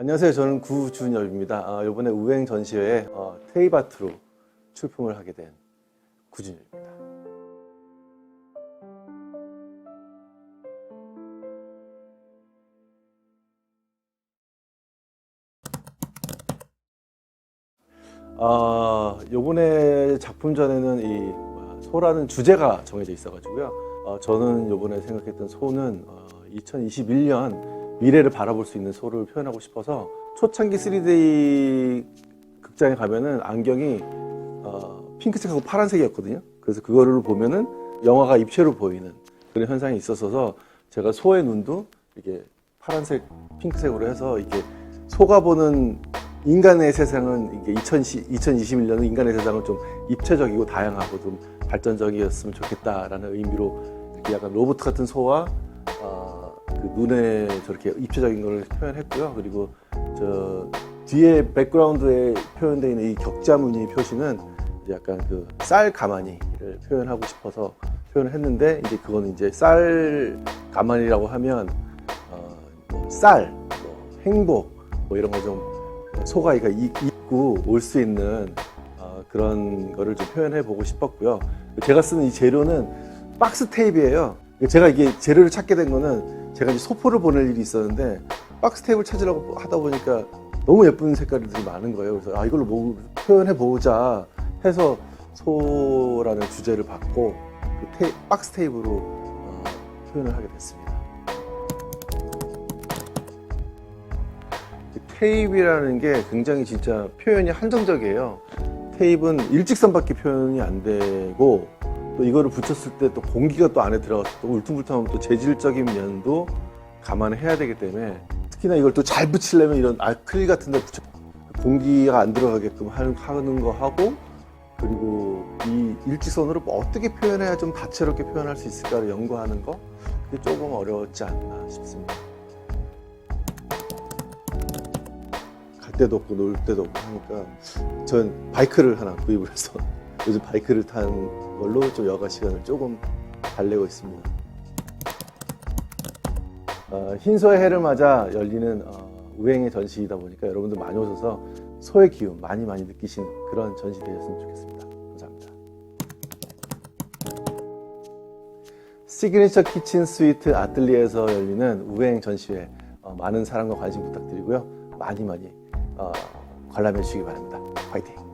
안녕하세요. 저는 구준엽입니다. 아, 이번에 우행 전시회에 어, 테이바트로 출품을 하게 된 구준엽입니다. 아, 요번에 작품 전에는 이 소라는 주제가 정해져 있어가지고요. 어, 저는 요번에 생각했던 소는 어, 2021년 미래를 바라볼 수 있는 소를 표현하고 싶어서 초창기 3D 극장에 가면은 안경이 어, 핑크색하고 파란색이었거든요. 그래서 그거를 보면은 영화가 입체로 보이는 그런 현상이 있었어서 제가 소의 눈도 이게 파란색, 핑크색으로 해서 이게 소가 보는 인간의 세상은 이게 2021년은 인간의 세상은 좀 입체적이고 다양하고 좀 발전적이었으면 좋겠다라는 의미로 이렇게 약간 로봇 같은 소와 어, 그 눈에 저렇게 입체적인 걸 표현했고요. 그리고 저 뒤에 백그라운드에 표현되어 있는 이 격자 무늬 표시는 이제 약간 그 쌀 가마니를 표현하고 싶어서 표현을 했는데 이제 그거는 이제 쌀 가마니라고 하면 어, 뭐 쌀, 뭐 행복 뭐 이런 거 좀 소가이가 이- 입고 올 수 있는 어, 그런 거를 좀 표현해 보고 싶었고요. 제가 쓰는 이 재료는 박스 테이프예요. 제가 이게 재료를 찾게 된 거는 제가 이제 소포를 보낼 일이 있었는데 박스 테이프를 찾으려고 하다 보니까 너무 예쁜 색깔들이 많은 거예요. 그래서 아 이걸로 뭐 표현해 보자 해서 소라는 주제를 받고 그 테이- 박스 테이프로 어, 표현을 하게 됐습니다. 그 테이프라는 게 굉장히 진짜 표현이 한정적이에요. 테이프는 일직선밖에 표현이 안 되고 또 이거를 붙였을 때 또 공기가 또 안에 들어가서 또 울퉁불퉁하면 또 재질적인 면도 감안해야 되기 때문에 특히나 이걸 또 잘 붙이려면 이런 아크릴 같은 데 붙여 공기가 안 들어가게끔 하는, 하는 거 하고 그리고 이 일직선으로 뭐 어떻게 표현해야 좀 다채롭게 표현할 수 있을까를 연구하는 거 그게 조금 어려웠지 않나 싶습니다. 갈 데도 없고 놀 데도 없고 하니까 전 바이크를 하나 구입을 해서 요즘 바이크를 탄 걸로 좀 여가 시간을 조금 달래고 있습니다. 어, 흰소의 해를 맞아 열리는 어, 우행의 전시이다 보니까 여러분들 많이 오셔서 소의 기운 많이 많이 느끼신 그런 전시 되셨으면 좋겠습니다. 감사합니다. 시그니처 키친 스위트 아틀리에에서 열리는 우행 전시회 어, 많은 사랑과 관심 부탁드리고요. 많이 많이 어, 관람해 주시기 바랍니다. 화이팅!